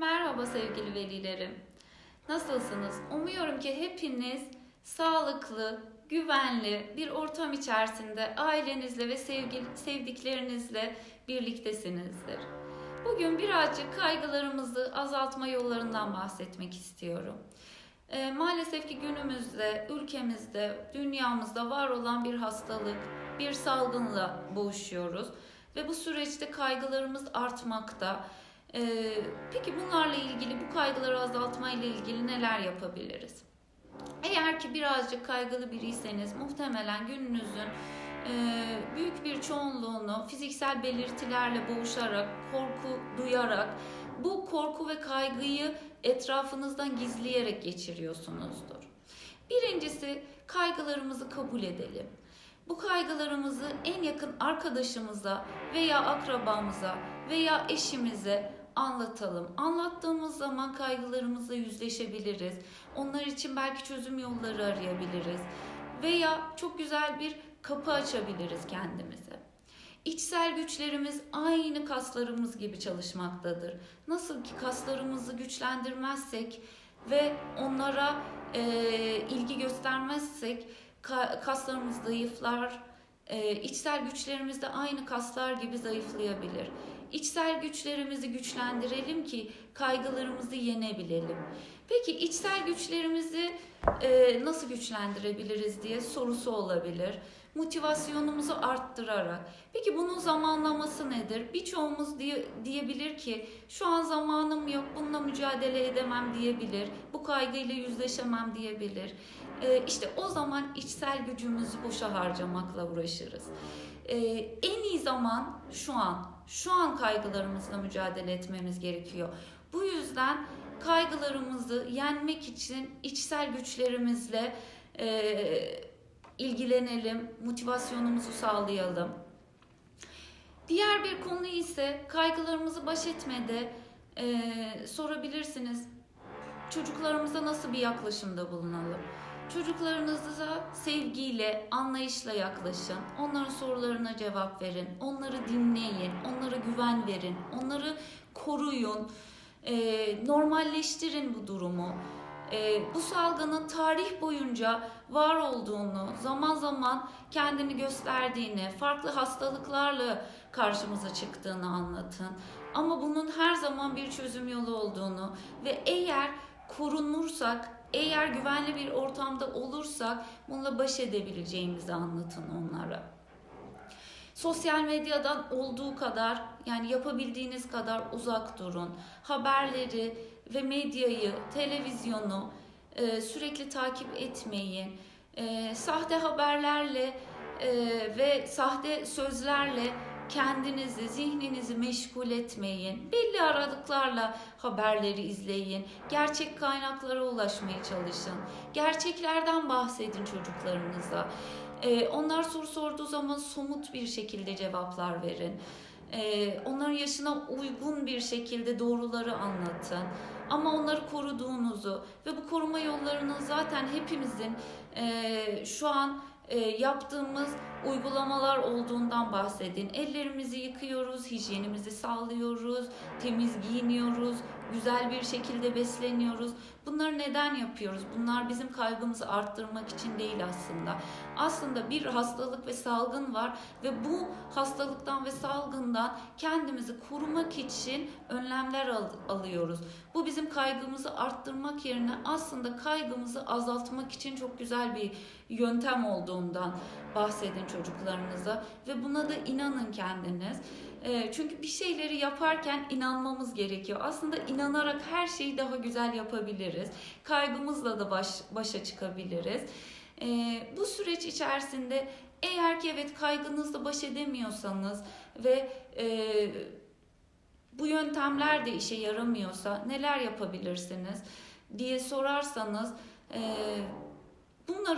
Merhaba sevgili velilerim. Nasılsınız? Umuyorum ki hepiniz sağlıklı, güvenli bir ortam içerisinde ailenizle ve sevgili, sevdiklerinizle birliktesinizdir. Bugün birazcık kaygılarımızı azaltma yollarından bahsetmek istiyorum. Ee, maalesef ki günümüzde, ülkemizde, dünyamızda var olan bir hastalık, bir salgınla boğuşuyoruz ve bu süreçte kaygılarımız artmakta. Ee, peki bunlarla ilgili, bu kaygıları azaltma ile ilgili neler yapabiliriz? Eğer ki birazcık kaygılı biriyseniz muhtemelen gününüzün e, büyük bir çoğunluğunu fiziksel belirtilerle boğuşarak, korku duyarak, bu korku ve kaygıyı etrafınızdan gizleyerek geçiriyorsunuzdur. Birincisi kaygılarımızı kabul edelim. Bu kaygılarımızı en yakın arkadaşımıza veya akrabamıza veya eşimize anlatalım. Anlattığımız zaman kaygılarımızla yüzleşebiliriz. Onlar için belki çözüm yolları arayabiliriz. Veya çok güzel bir kapı açabiliriz kendimize. İçsel güçlerimiz aynı kaslarımız gibi çalışmaktadır. Nasıl ki kaslarımızı güçlendirmezsek ve onlara e, ilgi göstermezsek ka- kaslarımız zayıflar, e, içsel güçlerimiz de aynı kaslar gibi zayıflayabilir. İçsel güçlerimizi güçlendirelim ki kaygılarımızı yenebilelim. Peki içsel güçlerimizi e, nasıl güçlendirebiliriz diye sorusu olabilir. Motivasyonumuzu arttırarak. Peki bunun zamanlaması nedir? Birçoğumuz diye, diyebilir ki şu an zamanım yok, bununla mücadele edemem diyebilir. Bu kaygıyla yüzleşemem diyebilir. E, işte o zaman içsel gücümüzü boşa harcamakla uğraşırız. E, en iyi zaman şu an. Şu an kaygılarımızla mücadele etmemiz gerekiyor. Bu yüzden kaygılarımızı yenmek için içsel güçlerimizle e, ilgilenelim, motivasyonumuzu sağlayalım. Diğer bir konu ise kaygılarımızı baş etmede e, sorabilirsiniz. Çocuklarımıza nasıl bir yaklaşımda bulunalım? Çocuklarınıza sevgiyle, anlayışla yaklaşın. Onların sorularına cevap verin. Onları dinleyin. Onlara güven verin. Onları koruyun. Ee, normalleştirin bu durumu. Ee, bu salgının tarih boyunca var olduğunu, zaman zaman kendini gösterdiğini, farklı hastalıklarla karşımıza çıktığını anlatın. Ama bunun her zaman bir çözüm yolu olduğunu ve eğer korunursak, eğer güvenli bir ortamda olursak bununla baş edebileceğimizi anlatın onlara. Sosyal medyadan olduğu kadar yani yapabildiğiniz kadar uzak durun. Haberleri ve medyayı, televizyonu e, sürekli takip etmeyin. E, sahte haberlerle e, ve sahte sözlerle kendinizi, zihninizi meşgul etmeyin. Belli aralıklarla haberleri izleyin. Gerçek kaynaklara ulaşmaya çalışın. Gerçeklerden bahsedin çocuklarınıza. Ee, onlar soru sorduğu zaman somut bir şekilde cevaplar verin. Ee, onların yaşına uygun bir şekilde doğruları anlatın. Ama onları koruduğunuzu ve bu koruma yollarının zaten hepimizin e, şu an yaptığımız uygulamalar olduğundan bahsedin. Ellerimizi yıkıyoruz, hijyenimizi sağlıyoruz, temiz giyiniyoruz, güzel bir şekilde besleniyoruz. Bunları neden yapıyoruz? Bunlar bizim kaygımızı arttırmak için değil aslında. Aslında bir hastalık ve salgın var ve bu hastalıktan ve salgından kendimizi korumak için önlemler al- alıyoruz. Bu bizim kaygımızı arttırmak yerine aslında kaygımızı azaltmak için çok güzel bir yöntem olduğundan bahsedin çocuklarınıza ve buna da inanın kendiniz. Çünkü bir şeyleri yaparken inanmamız gerekiyor. Aslında inanarak her şeyi daha güzel yapabiliriz. Kaygımızla da baş, başa çıkabiliriz. E, bu süreç içerisinde eğer ki evet kaygınızla baş edemiyorsanız ve e, bu yöntemler de işe yaramıyorsa neler yapabilirsiniz diye sorarsanız e,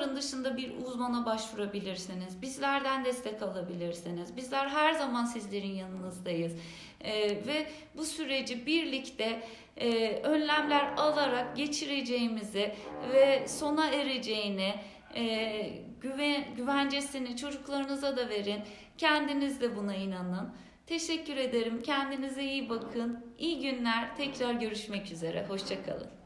Bunların dışında bir uzmana başvurabilirsiniz. Bizlerden destek alabilirsiniz. Bizler her zaman sizlerin yanınızdayız. Ee, ve bu süreci birlikte e, önlemler alarak geçireceğimizi ve sona ereceğini e, güven, güvencesini çocuklarınıza da verin. Kendiniz de buna inanın. Teşekkür ederim. Kendinize iyi bakın. İyi günler. Tekrar görüşmek üzere. Hoşçakalın.